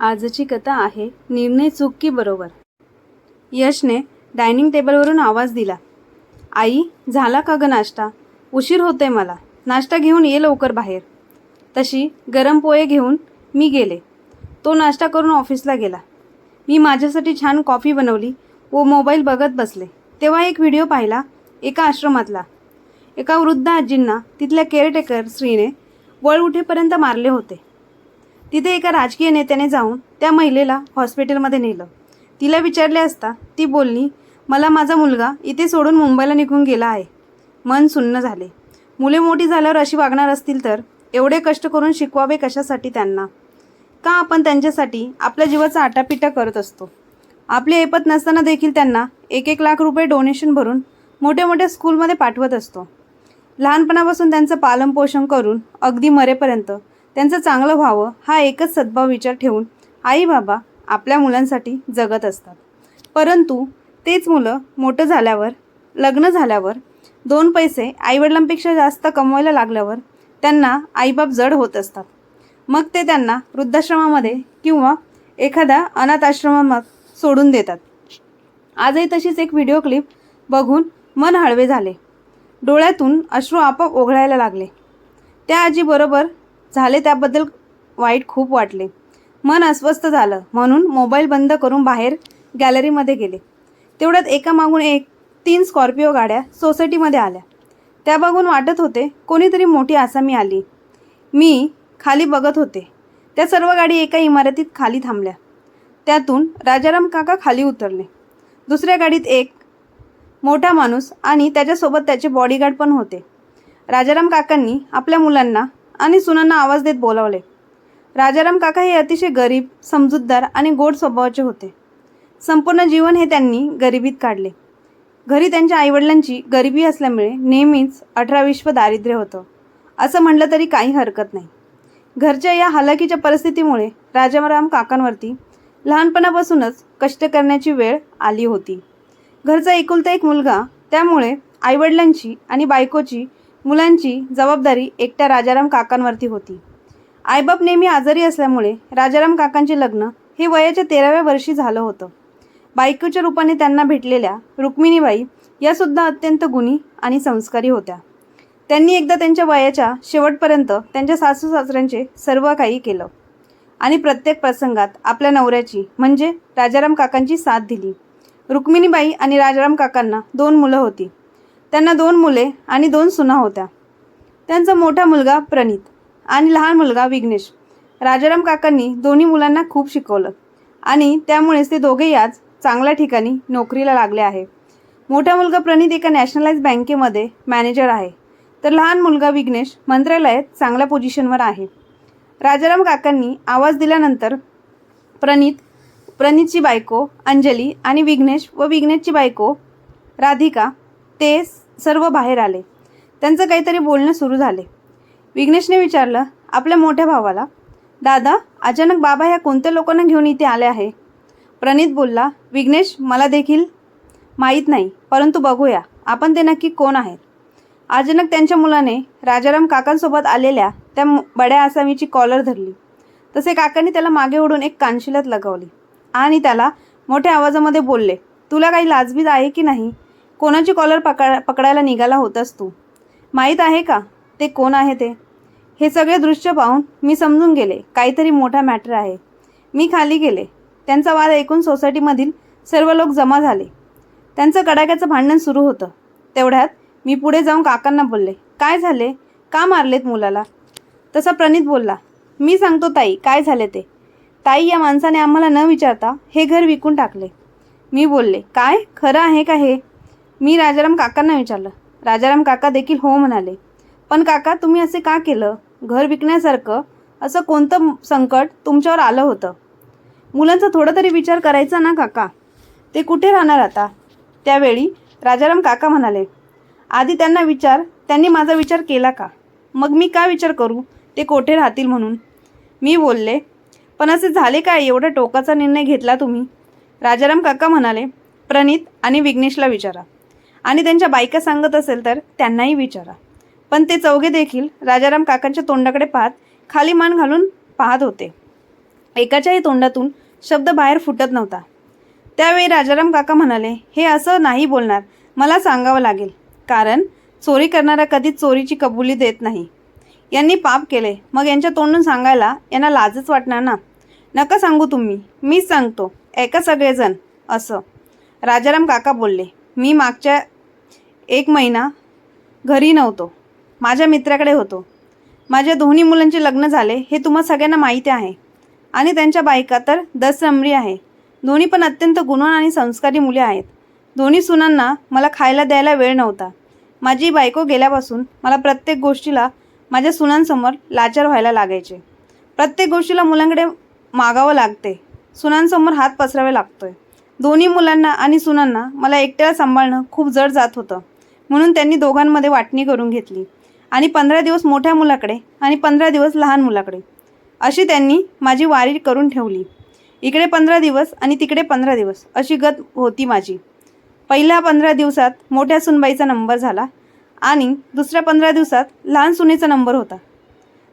आजची कथा आहे निर्णय चूक की बरोबर. यशने डायनिंग टेबलवरून आवाज दिला. आई झाला का ग नाश्ता? उशीर होतोय मला. नाश्ता घेऊन ये लवकर बाहेर. तशी गरम पोहे घेऊन मी गेले. तो नाश्ता करून ऑफिसला गेला. मी माझ्यासाठी छान कॉफी बनवली व मोबाईल बघत बसले. तेव्हा एक व्हिडिओ पाहिला एका आश्रमातला. एका वृद्ध आजींना तिथल्या केअरटेकर स्त्रीने वळ उठेपर्यंत मारले होते. तिथे एका राजकीय नेत्याने जाऊन त्या महिलेला हॉस्पिटलमध्ये नेलं. तिला विचारले असता ती बोलली मला माझा मुलगा इथे सोडून मुंबईला निघून गेला आहे. मन सुन्न झाले. मुले मोठी झाल्यावर अशी वागणार असतील तर एवढे कष्ट करून शिकवावे कशासाठी त्यांना? का आपण त्यांच्यासाठी आपल्या जीवाचा आटापिटा करत असतो? आपले ऐपत नसताना देखील त्यांना एक एक लाख रुपये डोनेशन भरून मोठ्या मोठ्या स्कूलमध्ये पाठवत असतो. लहानपणापासून त्यांचं पालनपोषण करून अगदी मरेपर्यंत त्यांचं चांगलं व्हावं हा एकच सद्भाव विचार ठेवून आई बाबा आपल्या मुलांसाठी जगत असतात. परंतु तेच मुलं मोठं झाल्यावर लग्न झाल्यावर दोन पैसे आईवडिलांपेक्षा जास्त कमवायला लागल्यावर त्यांना आईबाप जड होत असतात. मग ते त्यांना वृद्धाश्रमामध्ये किंवा एखाद्या अनाथाश्रमात सोडून देतात. आजही तशीच एक व्हिडिओ क्लिप बघून मन हळवे झाले. डोळ्यातून अश्रू आपोआप ओघळायला लागले. त्या आजीबरोबर झाले त्याबद्दल वाईट खूप वाटले. मन अस्वस्थ झालं म्हणून मोबाईल बंद करून बाहेर गॅलरीमध्ये गेले. तेवढ्यात एकामागून एक तीन स्कॉर्पिओ गाड्या सोसायटीमध्ये आल्या. त्या बघून वाटत होते कोणीतरी मोठी आसामी आली. मी खाली बघत होते. त्या सर्व गाडी एका इमारतीत खाली थांबल्या. त्यातून राजाराम काका खाली उतरले. दुसऱ्या गाडीत एक मोठा माणूस आणि त्याच्यासोबत त्याचे बॉडीगार्ड पण होते. राजाराम काकांनी आपल्या मुलांना आणि सुनांना आवाज देत बोलावले. राजाराम काका हे अतिशय गरीब समजूतदार आणि गोड स्वभावाचे होते. संपूर्ण जीवन हे त्यांनी गरिबीत काढले. घरी त्यांच्या आईवडिलांची गरिबी असल्यामुळे नेहमीच अठरा विश्व दारिद्र्य होतं. असं म्हटलं तरी काही हरकत नाही. घरच्या या हलाखीच्या परिस्थितीमुळे राजाराम काकांवरती लहानपणापासूनच कष्ट करण्याची वेळ आली होती. घरचा एकुलता एक मुलगा त्यामुळे आईवडिलांची आणि बायकोची मुलांची जबाबदारी एकट्या राजाराम काकांवरती होती. आईबाप नेहमी आजारी असल्यामुळे राजाराम काकांचे लग्न हे वयाच्या तेराव्या वर्षी झालं होतं. बायकोच्या रूपाने त्यांना भेटलेल्या रुक्मिणीबाई यासुद्धा अत्यंत गुणी आणि संस्कारी होत्या. त्यांनी एकदा त्यांच्या वयाच्या शेवटपर्यंत त्यांच्या सासू सासऱ्यांचे सर्व काही केलं आणि प्रत्येक प्रसंगात आपल्या नवऱ्याची म्हणजे राजाराम काकांची साथ दिली. रुक्मिणीबाई आणि राजाराम काकांना दोन मुलं होती. त्यांना दोन मुले आणि दोन सुना होत्या. त्यांचा मोठा मुलगा प्रणित आणि लहान मुलगा विघ्नेश. राजाराम काकांनी दोन्ही मुलांना खूप शिकवलं आणि त्यामुळेच ते दोघेही आज चांगल्या ठिकाणी नोकरीला लागले आहे. मोठा मुलगा प्रणित एका नॅशनलाइज बँकेमध्ये मॅनेजर आहे. तर लहान मुलगा विघ्नेश मंत्रालयात चांगल्या पोझिशनवर आहे. राजाराम काकांनी आवाज दिल्यानंतर प्रणित प्रणितची बायको अंजली आणि विघ्नेश व विघ्नेशची बायको राधिका ते सर्व बाहेर आले. त्यांचं काहीतरी बोलणं सुरू झाले. विघ्नेशने विचारलं आपल्या मोठ्या भावाला? दादा अचानक बाबा ह्या कोणत्या लोकांना घेऊन इथे आले आहे? प्रणित बोलला विघ्नेश मला देखील माहीत नाही परंतु बघूया आपण ते नक्की कोण आहेत? अचानक त्यांच्या मुलाने राजाराम काकांसोबत आलेल्या त्या बड्या आसामीची कॉलर धरली. तसे काकांनी त्याला मागे ओढून एक कानशिलात लगावली आणि त्याला मोठ्या आवाजामध्ये बोलले तुला काही लाजबीज आहे की नाही? कोणाची कॉलर पकड पकडायला निघाला होतास तू? माहीत आहे का? ते कोण आहे ते? हे सगळे दृश्य पाहून मी समजून गेले. काहीतरी मोठा मॅटर आहे. मी खाली गेले. त्यांचा वाद ऐकून सोसायटीमधील सर्व लोक जमा झाले. त्यांचं कडाक्याचं भांडण सुरू होतं. तेवढ्यात मी पुढे जाऊन काकांना बोलले काय झाले? का मारलेत मुलाला? तसा प्रणित बोलला मी सांगतो ताई काय झाले ते? ताई या माणसाने आम्हाला न विचारता हे घर विकून टाकले. मी बोलले काय? खरं आहे का हे? मी राजाराम काकांना विचारलं. राजाराम काका देखील हो म्हणाले. पण काका तुम्ही असे का केलं? घर विकण्यासारखं असं कोणतं संकट तुमच्यावर आलं होतं? मुलांचा थोडा तरी विचार करायचा ना काका? ते कुठे राहणार आता? त्यावेळी राजाराम काका म्हणाले आधी त्यांना विचार. त्यांनी माझा विचार केला का? मग मी का विचार करू? ते कोठे राहतील म्हणून? मी बोलले पण असे झाले काय? एवढा टोकाचा निर्णय घेतला तुम्ही. राजाराम काका म्हणाले प्रणित आणि विघ्नेशला विचारा. आणि त्यांच्या बायका सांगत असेल तर त्यांनाही विचारा. पण ते चौघे देखील राजाराम काकांच्या तोंडाकडे पाहत खाली मान घालून पाहत होते. एकाच्याही तोंडातून शब्द बाहेर फुटत नव्हता. त्यावेळी राजाराम काका म्हणाले हे असं नाही बोलणार. मला सांगावं लागेल. कारण चोरी करणारा कधीच चोरीची कबुली देत नाही. यांनी पाप केले. मग यांच्या तोंडून सांगायला यांना लाजच वाटणार ना? नका सांगू तुम्ही. मीच सांगतो. ऐका सगळेजण. असं राजाराम काका बोलले. मी मागच्या एक महिना घरी नव्हतो. माझ्या मित्राकडे होतो. माझ्या दोन्ही मुलांचे लग्न झाले हे तुम्हा सगळ्यांना माहिती आहे. आणि त्यांच्या बायका तर दस आहे. दोन्ही पण अत्यंत गुणवान आणि संस्कारी मुले आहेत. दोन्ही सुनांना मला खायला द्यायला वेळ नव्हता. माझी बायको गेल्यापासून मला प्रत्येक गोष्टीला माझ्या सुनांसमोर लाचार व्हायला लागायचे. प्रत्येक गोष्टीला मुलांकडे मागावं लागते. सुनांसमोर हात पसरावे लागतोय. दोन्ही मुलांना आणि सुनांना मला एकट्याला सांभाळणं खूप जड जात होतं. म्हणून त्यांनी दोघांमध्ये वाटणी करून घेतली. आणि पंधरा दिवस मोठ्या मुलाकडे आणि पंधरा दिवस लहान मुलाकडे. अशी त्यांनी माझी वारी करून ठेवली. इकडे पंधरा दिवस आणि तिकडे पंधरा दिवस अशी गत होती माझी. पहिल्या पंधरा दिवसात मोठ्या सुनबाईचा नंबर झाला आणि दुसऱ्या पंधरा दिवसात लहान सुनेचा नंबर होता.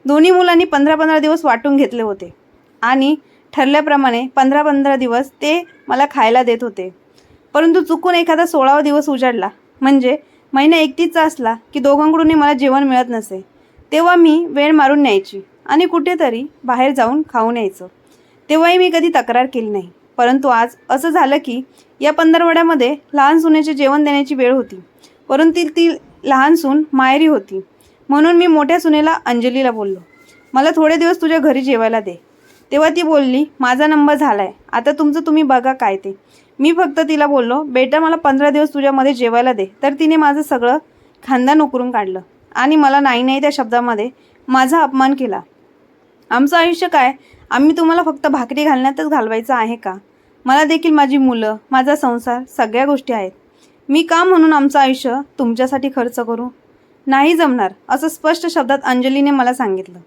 दोन्ही मुलांनी पंधरा पंधरा दिवस वाटून घेतले होते आणि ठरल्याप्रमाणे पंधरा पंधरा दिवस ते मला खायला देत होते. परंतु चुकून एखादा सोळावा दिवस उजाडला. म्हणजे महिना एकतीसचा असला की दोघांकडूनही मला जेवण मिळत नसे तेव्हा मी वेळ मारून न्यायची आणि कुठेतरी बाहेर जाऊन खाऊन यायचं. तेव्हाही मी कधी तक्रार केली नाही. परंतु आज असं झालं की या पंधरवड्यामध्ये लहान सुनेचे जेवण देण्याची वेळ होती. परंतु ती लहान सून मायरी होती. म्हणून मी मोठ्या सुनेला अंजलीला बोललो मला थोडे दिवस तुझ्या घरी जेवायला दे. तेव्हा ती बोलली माझा नंबर झाला आहे आता तुमचं तुम्ही बघा काय ते. मी फक्त तिला बोललो बेटा मला पंधरा दिवस तुझ्यामध्ये जेवायला दे. तर तिने माझं सगळं खांदान उकरून काढलं आणि मला नाही नाही त्या शब्दामध्ये माझा अपमान केला. आमचं आयुष्य काय? आम्ही तुम्हाला फक्त भाकरी घालण्यातच घालवायचं आहे का? मला देखील माझी मुलं माझा संसार सगळ्या गोष्टी आहेत. मी का म्हणून आमचं आयुष्य तुमच्यासाठी खर्च करू? नाही जमणार असं स्पष्ट शब्दात अंजलीने मला सांगितलं.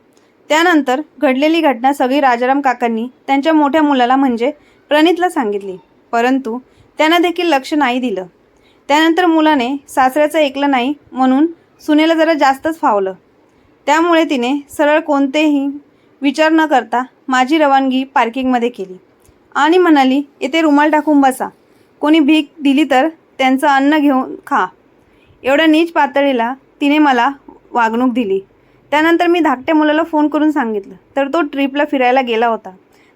त्यानंतर घडलेली घटना सगळी राजाराम काकांनी त्यांच्या मोठ्या मुलाला म्हणजे प्रणितला सांगितली. परंतु त्यानं देखील लक्ष नाही दिलं. त्यानंतर मुलाने सासऱ्याचं ऐकलं नाही म्हणून सुनेला जरा जास्तच फावलं. त्यामुळे तिने सरळ कोणतेही विचार न करता माझी रवानगी पार्किंगमध्ये केली आणि म्हणाली येथे रुमाल टाकून बसा. कोणी भीक दिली तर त्यांचं अन्न घेऊन खा. एवढ्या नीच पातळीला तिने मला वागणूक दिली. त्यानंतर मी धाकट्या मुलाला फोन करून सांगितलं तर तो ट्रिपला फिरायला गेला होता.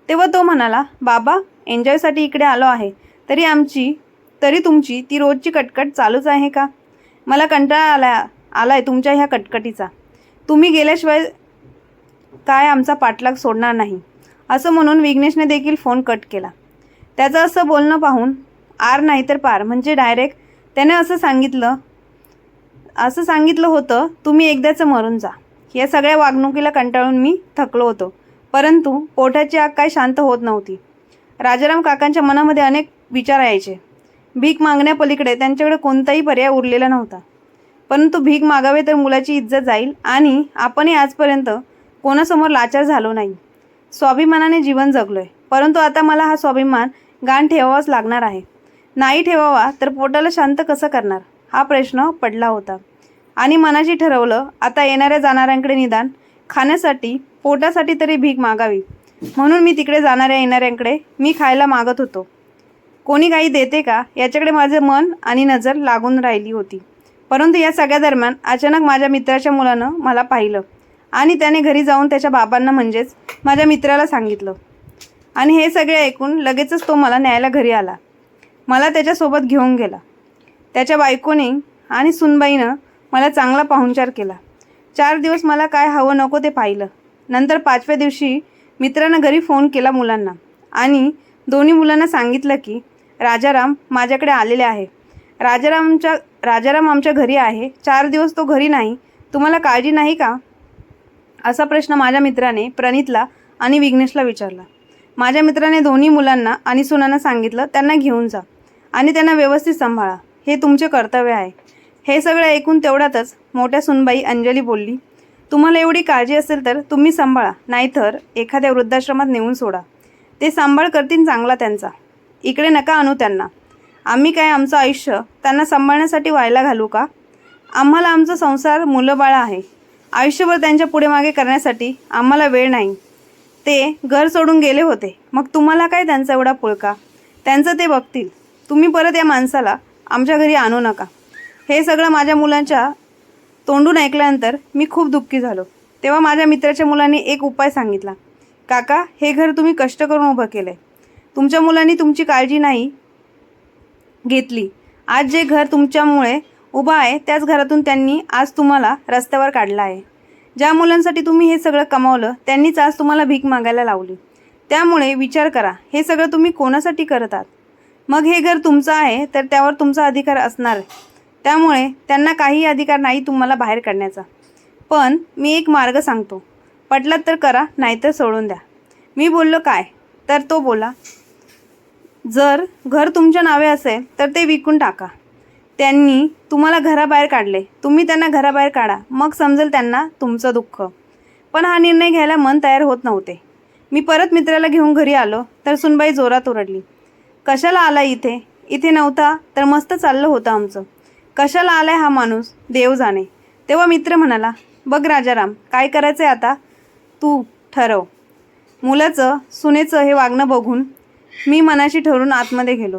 तेव्हा तो म्हणाला बाबा एन्जॉयसाठी इकडे आलो आहे. तरी आमची तरी तुमची ती रोजची कटकट चालूच आहे का? मला कंटाळा आला आला आहे तुमच्या ह्या कटकटीचा. तुम्ही गेल्याशिवाय काय आमचा पाठलाग सोडणार नाही. असं म्हणून विघ्नेशने देखील फोन कट केला. त्याचं असं बोलणं पाहून आर नाही तर पार म्हणजे डायरेक्ट त्याने असं सांगितलं असं सांगितलं होतं तुम्ही एकदाचं मरून जा. या सगळ्या वागणुकीला कंटाळून मी थकलो होतो. परंतु पोटाची आग काय शांत होत नव्हती. राजाराम काकांच्या मनामध्ये अनेक विचार यायचे. भीक मागण्यापलीकडे त्यांच्याकडे कोणताही पर्याय उरलेला नव्हता. परंतु भीक मागावे तर मुलाची इज्जत जाईल आणि आपणही आजपर्यंत कोणासमोर लाचार झालो नाही. स्वाभिमानाने जीवन जगलोय. परंतु आता मला हा स्वाभिमान गाण ठेवावाच लागणार आहे. नाही ठेवावा तर पोटाला शांत कसं करणार? हा प्रश्न पडला होता. आणि मनाशी ठरवलं आता येणाऱ्या जाणाऱ्यांकडे निदान खाण्यासाठी पोटासाठी तरी भीक मागावी. म्हणून मी तिकडे जाणाऱ्या येणाऱ्यांकडे मी खायला मागत होतो. कोणी काही देते का? याच्याकडे माझं मन आणि नजर लागून राहिली होती. परंतु या सगळ्या दरम्यान अचानक माझ्या मित्राच्या मुलानं मला पाहिलं आणि त्याने घरी जाऊन त्याच्या बाबांना म्हणजेच माझ्या मित्राला सांगितलं. आणि हे सगळे ऐकून लगेचच तो मला न्यायला घरी आला. मला त्याच्यासोबत घेऊन गेला. त्याच्या बायकोने आणि सुनबाईनं मला चांगला पाहुणचार केला. चार दिवस मला काय हवं नको ते पाहिलं. नंतर पाचव्या दिवशी मित्रानं घरी फोन केला मुलांना. आणि दोन्ही मुलांना सांगितलं की राजाराम माझ्याकडे आलेले आहे. राजारामच्या राजाराम आमच्या घरी आहे. चार दिवस तो घरी नाही. तुम्हाला काळजी नाही का? असा प्रश्न माझ्या मित्राने प्रणितला आणि विघ्नेशला विचारला. माझ्या मित्राने दोन्ही मुलांना आणि सुनांना सांगितलं त्यांना घेऊन जा आणि त्यांना व्यवस्थित सांभाळा. हे तुमचे कर्तव्य आहे. हे सगळं ऐकून तेवढ्यातच मोठ्या सुनबाई अंजली बोलली तुम्हाला एवढी काळजी असेल तर तुम्ही सांभाळा नाहीतर एखाद्या वृद्धाश्रमात नेऊन सोडा. ते सांभाळ करतील चांगला त्यांचा. इकडे नका आणू त्यांना. आम्ही काय आमचं आयुष्य त्यांना सांभाळण्यासाठी व्हायला घालू का? आम्हाला आमचा संसार मुलंबाळं आहे. आयुष्यभर त्यांच्या पुढे मागे करण्यासाठी आम्हाला वेळ नाही. ते घर सोडून गेले होते. मग तुम्हाला काय त्यांचा एवढा पुळका? त्यांचं ते बघतील. तुम्ही परत या माणसाला आमच्या घरी आणू नका. हे सगळं माझ्या मुलांच्या तोंडून ऐकल्यानंतर मी खूप दुःखी झालो. तेव्हा माझ्या मित्राच्या मुलाने एक उपाय सांगितला. काका हे घर तुम्ही कष्ट करून उभं केलं आहे तुमच्या मुलांनी तुमची काळजी नाही घेतली. आज जे घर तुमच्यामुळे उभं आहे त्याच घरातून त्यांनी आज तुम्हाला रस्त्यावर काढलं आहे. ज्या मुलांसाठी तुम्ही हे सगळं कमावलं त्यांनीच आज तुम्हाला भीक मागायला लावली. त्यामुळे विचार करा हे सगळं तुम्ही कोणासाठी करत आहात मग हे घर तुमचं आहे तर त्यावर तुमचा अधिकार असणार. त्यामुळे त्यांना काही अधिकार नाही तुम्हाला बाहेर काढण्याचा. पण मी एक मार्ग सांगतो. पटलात तर करा नाहीतर सोडून द्या. मी बोललो काय? तर तो बोला जर घर तुमच्या नावे असेल तर ते विकून टाका. त्यांनी तुम्हाला घराबाहेर काढले. तुम्ही त्यांना घराबाहेर काढा. मग समजेल त्यांना तुमचं दुःख. पण हा निर्णय घ्यायला मन तयार होत नव्हते. मी परत मित्राला घेऊन घरी आलो तर सुनबाई जोरात ओरडली. कशाला आला इथे? इथे नव्हता तर मस्त चाललं होतं आमचं. कशाला आलाय हा माणूस? देव जाणे. तेव्हा मित्र म्हणाला बघ राजाराम काय करायचं आहे आता? तू ठरव. मुलाचं सुनेचं हे वागणं बघून मी मनाशी ठरून आतमध्ये गेलो.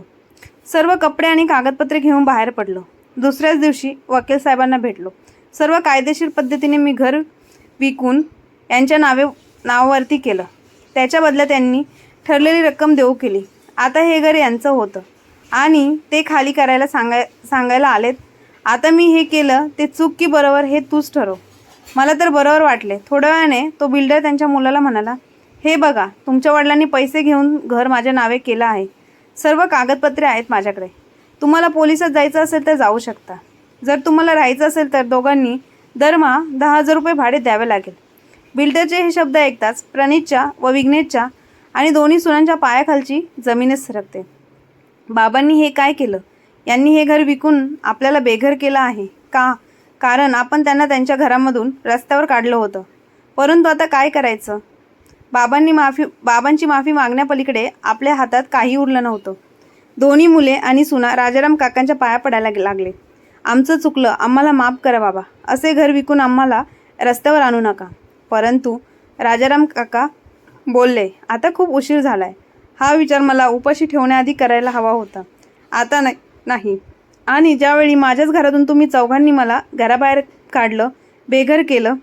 सर्व कपडे आणि कागदपत्रे घेऊन बाहेर पडलो. दुसऱ्याच दिवशी वकील साहेबांना भेटलो. सर्व कायदेशीर पद्धतीने मी घर विकून यांच्या नावे नावावरती केलं. त्याच्या बदल्यात त्यांनी ठरलेली रक्कम देऊ केली. आता हे घर यांचं होतं. आणि ते खाली करायला सांगाय सांगायला आलेत. आता मी हे केलं ते चूक की बरोबर हे तूच ठरव. मला तर बरोबर वाटले. थोड्या वेळाने तो बिल्डर त्यांच्या मुलाला म्हणाला हे बघा तुमच्या वडिलांनी पैसे घेऊन घर माझ्या नावे केलं आहे. सर्व कागदपत्रे आहेत माझ्याकडे. तुम्हाला पोलिसात जायचं असेल तर जाऊ शकता. जर तुम्हाला राहायचं असेल तर दोघांनी दरमहा दहा हजार रुपये भाडे द्यावे लागेल. बिल्डरचे हे शब्द ऐकताच प्रणितच्या व विघ्नेशच्या आणि दोन्ही सुनांच्या पायाखालची जमीनच सरकते. बाबांनी हे काय केलं? यांनी हे घर विकून आपल्याला बेघर केलं आहे का? कारण आपण त्यांना त्यांच्या घरामधून रस्त्यावर काढलं होतं. परंतु आता काय करायचं? बाबांनी माफी बाबांची माफी मागण्यापलीकडे आपल्या हातात काही उरलं नव्हतं. दोन्ही मुले आणि सुना राजाराम काकांच्या पाया पडायला लागले. आमचं चुकलं आम्हाला माफ करा बाबा. असे घर विकून आम्हाला रस्त्यावर आणू नका. परंतु राजाराम काका बोलले आता खूप उशीर झाला आहे हा विचार मला उपाशी ठेवण्याआधी करायला हवा होता. आता नाही नाही. आणि ज्यावेळी माझ्याच घरातून तुम्ही चौघांनी मला घराबाहेर काढलं बेघर केलं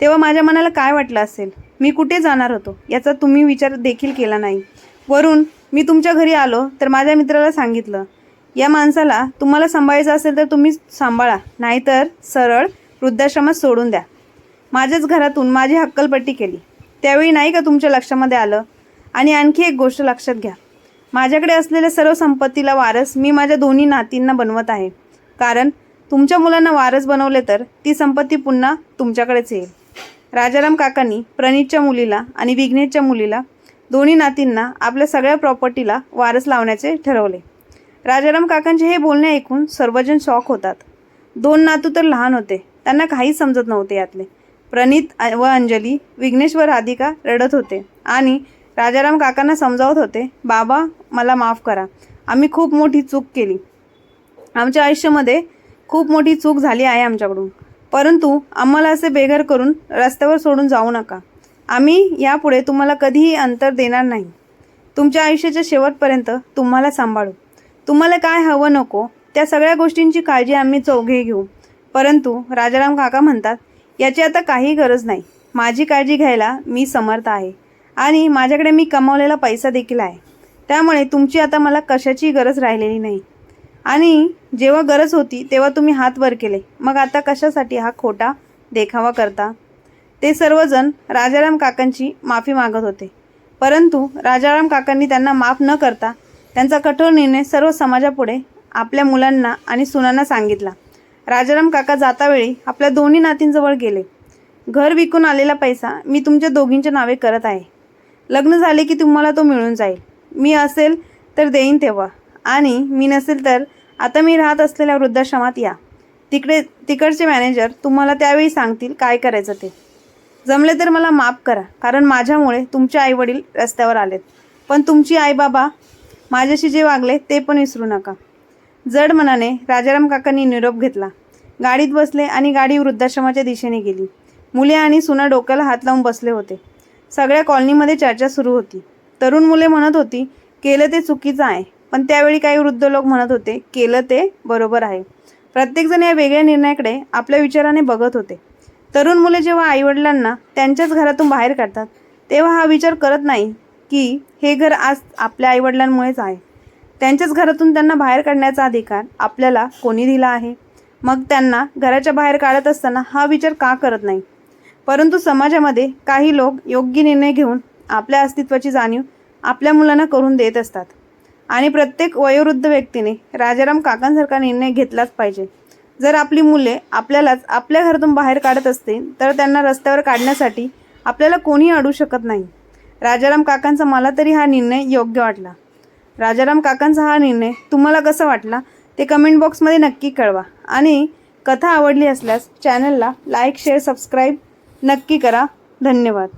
तेव्हा माझ्या मनाला काय वाटलं असेल? मी कुठे जाणार होतो? याचा तुम्ही विचार देखील केला नाही. वरून मी तुमच्या घरी आलो तर माझ्या मित्राला सांगितलं या माणसाला तुम्हाला सांभाळायचं असेल तर तुम्ही सांभाळा नाहीतर सरळ वृद्धाश्रमात सोडून द्या. माझ्याच घरातून माझी हक्कलपट्टी केली. त्यावेळी नाही का तुमच्या लक्षामध्ये आलं आणि आणखी एक गोष्ट लक्षात घ्या. माझ्याकडे असलेल्या सर्व संपत्तीला वारस मी माझ्या दोन्ही नातींना बनवत आहे. कारण तुमच्या मुलांना वारस बनवले तर ती संपत्ती पुन्हा तुमच्याकडेच येईल. राजाराम काकांनी प्रणीतच्या मुलीला आणि विघ्नेशच्या मुलीला दोन्ही नातींना आपल्या सगळ्या प्रॉपर्टीला वारस लावण्याचे ठरवले. राजाराम काकांचे हे बोलणे ऐकून सर्वजण शॉक होतात. दोन नातू तर लहान होते. त्यांना काहीच समजत नव्हते यातले. प्रणीत व अंजली विघ्नेश व राधिका रडत होते आणि राजाराम काकांना समजावत होते बाबा मला माफ करा. आम्ही खूप मोठी चूक केली. आमच्या आयुष्यामध्ये खूप मोठी चूक झाली आहे आमच्याकडून. परंतु आम्हाला असे बेघर करून रस्त्यावर सोडून जाऊ नका. आम्ही यापुढे तुम्हाला कधीही अंतर देणार नाही. तुमच्या आयुष्याच्या शेवटपर्यंत तुम्हाला सांभाळू. तुम्हाला काय हवं नको त्या सगळ्या गोष्टींची काळजी आम्ही चौघे घेऊ. परंतु राजाराम काका म्हणतात याची आता काही गरज नाही. माझी काळजी घ्यायला मी समर्थ आहे. आणि माझ्याकडे मी कमावलेला पैसा देखील आहे. त्यामुळे तुमची आता मला कशाची गरज राहिलेली नाही. आणि जेव्हा गरज होती तेव्हा तुम्ही हात वर केले. मग आता कशासाठी हा खोटा देखावा करता? ते सर्वजण राजाराम काकांची माफी मागत होते. परंतु राजाराम काकांनी त्यांना माफ न करता त्यांचा कठोर निर्णय सर्व समाजापुढे आपल्या मुलांना आणि सुनांना सांगितला. राजाराम काका जातावेळी आपल्या दोन्ही नातींजवळ गेले. घर विकून आलेला पैसा मी तुमच्या दोघींच्या नावे करत आहे. लग्न झाले की तुम्हाला तो मिळून जाईल. मी असेल तर देईन तेव्हा. आणि मी नसेल तर आता मी राहत असलेल्या वृद्धाश्रमात या. तिकडे तिकडचे मॅनेजर तुम्हाला त्यावेळी सांगतील काय करायचं ते. जमले तर मला माफ करा कारण माझ्यामुळे तुमचे आईवडील रस्त्यावर आलेत. पण तुमची आईबाबा माझ्याशी जे वागले ते पण विसरू नका. जड मनाने राजाराम काकांनी निरोप घेतला. गाडीत बसले आणि गाडी वृद्धाश्रमाच्या दिशेने गेली. मुले आणि सुना डोक्याला हात लावून बसले होते. सगळ्या कॉलनीमध्ये चर्चा सुरू होती. तरुण मुले म्हणत होती केलं ते चुकीचं आहे. पण त्यावेळी काही वृद्ध लोक म्हणत होते केलं ते बरोबर आहे. प्रत्येकजण या वेगळ्या निर्णयाकडे आपल्या विचाराने बघत होते. तरुण मुले जेव्हा आईवडिलांना त्यांच्याच घरातून बाहेर काढतात तेव्हा हा विचार करत नाही की हे घर आज आपल्या आईवडिलांमुळेच आहे. त्यांच्याच घरातून त्यांना बाहेर काढण्याचा अधिकार आपल्याला कोणी दिला आहे? मग त्यांना घराच्या बाहेर काढत असताना हा विचार का करत नाही? परंतु समाजामध्ये काही लोक योग्य निर्णय घेऊन आपल्या अस्तित्वाची जाणीव आपल्या मुलांना करून देत असतात. आणि प्रत्येक वयोवृद्ध व्यक्तीने राजाराम काकांसारखा निर्णय घेतलाच पाहिजे. जर आपली मुले आपल्यालाच आपल्या घरातून बाहेर काढत असतील तर त्यांना रस्त्यावर काढण्यासाठी आपल्याला कोणी अडू शकत नाही. राजाराम काकांचा मला तरी हा निर्णय योग्य वाटला. राजाराम काकांचा हा निर्णय तुम्हाला कसा वाटला ते कमेंट बॉक्समध्ये नक्की कळवा. आणि कथा आवडली असल्यास चॅनलला लाईक शेअर सबस्क्राईब नक्की करा. धन्यवाद.